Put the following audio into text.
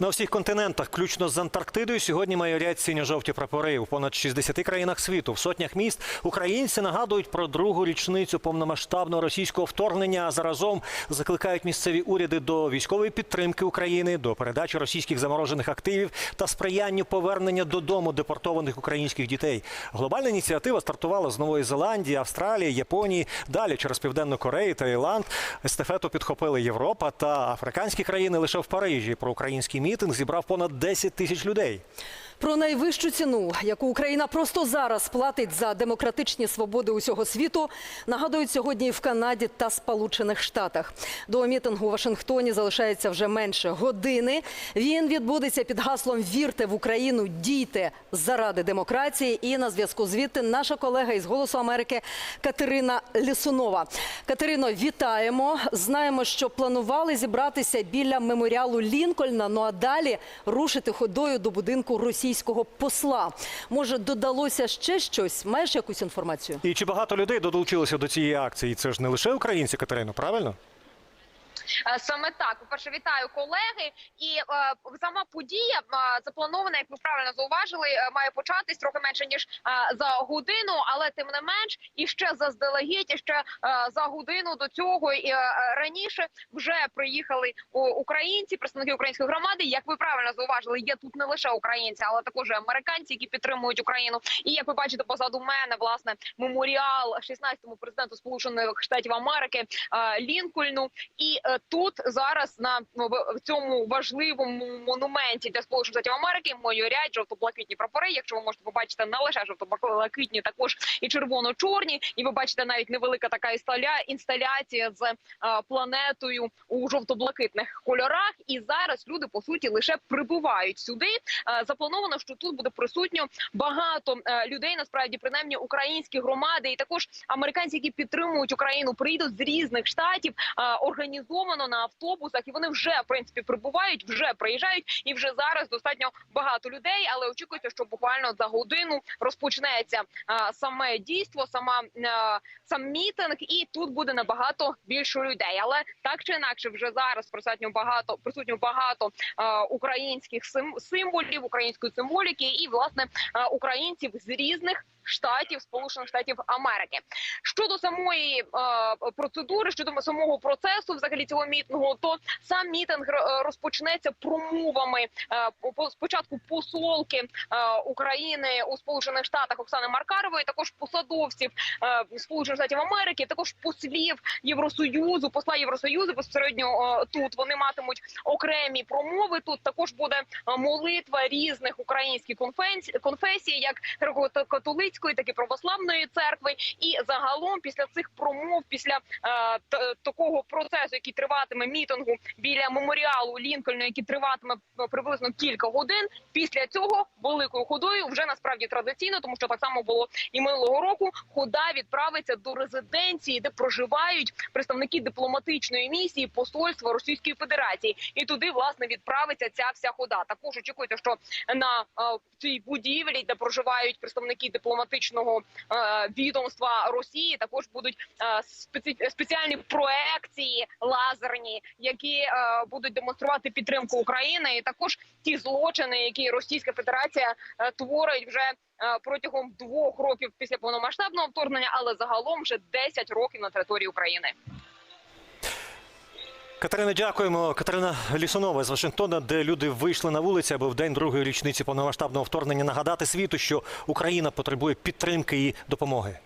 На всіх континентах, включно з Антарктидою, сьогодні майорять синьо-жовті прапори. У понад 60 країнах світу, в сотнях міст українці нагадують про другу річницю повномасштабного російського вторгнення, а заразом закликають місцеві уряди до військової підтримки України, до передачі російських заморожених активів та сприянню повернення додому депортованих українських дітей. Глобальна ініціатива стартувала з Нової Зеландії, Австралії, Японії. Далі через Південну Корею, Таїланд. Естафету підхопили Європа та африканські країни. Лише в Парижі про український мітинг зібрав понад 10 тисяч людей. Про найвищу ціну, яку Україна просто зараз платить за демократичні свободи усього світу, нагадують сьогодні і в Канаді та Сполучених Штатах. До мітингу у Вашингтоні залишається вже менше години. Він відбудеться під гаслом Вірте в Україну, дійте заради демократії. І на зв'язку звідти наша колега із Голосу Америки Катерина Лісунова. Катерино, вітаємо. Знаємо, що планували зібратися біля меморіалу Лінкольна. Ну а далі рушити ходою до будинку російського посла. Може, додалося ще щось? Маєш якусь інформацію? І чи багато людей долучилося до цієї акції? Це ж не лише українці, Катерино, правильно? Е, Саме так, по-перше, вітаю колеги. І е, сама подія е, запланована, як ви правильно зауважили, має початись трохи менше ніж за годину, але тим не менш, і ще заздалегідь, і ще за годину до цього і раніше вже приїхали українці, представники української громади. Як ви правильно зауважили, є тут не лише українці, але також американці, які підтримують Україну. І як ви бачите, позаду мене власне меморіал 16-му президенту Сполучених Штатів Америки Лінкольну. І тут зараз на ну, в цьому важливому монументі для Сполучених Штатів Америки майорять жовто-блакитні прапори. Якщо ви можете побачити не лише жовто-блакитні, також і червоно-чорні. І ви бачите навіть невелика така інсталя... інсталяція з е, планетою у жовто-блакитних кольорах. І зараз люди по суті лише прибувають сюди. Е, заплановано, що тут буде присутньо багато е, людей. Насправді, принаймні українські громади, і також американці, які підтримують Україну, прийдуть з різних штатів е, організовано на автобусах, і вони вже в принципі прибувають, вже приїжджають, і вже зараз достатньо багато людей. Але очікується, що буквально за годину розпочнеться е, саме дійство, сама е, сам мітинг, і тут буде набагато більше людей. Але так чи інакше, вже зараз присутньо багато присутньо багато е, українських сим- символів, української символіки, і власне е, українців з різних штатів Сполучених Штатів Америки. Щодо самої е, процедури, щодо самого процесу, взагалі цього мітингу, то сам мітинг е, розпочнеться промовами е, по- по- спочатку посолки е, України у Сполучених Штатах Оксани Маркарової, також посадовців е, Сполучених Штатів Америки, також послів Євросоюзу, посла Євросоюзу безпосередньо е, тут вони матимуть окремі промови. Тут також буде е, молитва різних українських конфесій, як греко-католицької, так і православної церкви. І загалом, після цих промов, після е, такого процесу, який триватиме мітингу біля меморіалу Лінкольну, який триватиме е, приблизно кілька годин. Після цього великою ходою вже насправді традиційно, тому що так само було і минулого року. Хода відправиться до резиденції, де проживають представники дипломатичної місії посольства Російської Федерації, і туди власне відправиться ця вся хода. Також очікується, що на е, цій будівлі, де проживають представники дипломатичного е, відомства Росії, також будуть е, спеціальні проекції лазерні, які е, будуть демонструвати підтримку України, і також ті злочини, які Російська Федерація творить вже. Протягом двох років після повномасштабного вторгнення, але загалом вже 10 років на території України. Катерина, дякуємо. Катерина Лісунова з Вашингтона, де люди вийшли на вулиці, аби в день другої річниці повномасштабного вторгнення нагадати світу, що Україна потребує підтримки і допомоги.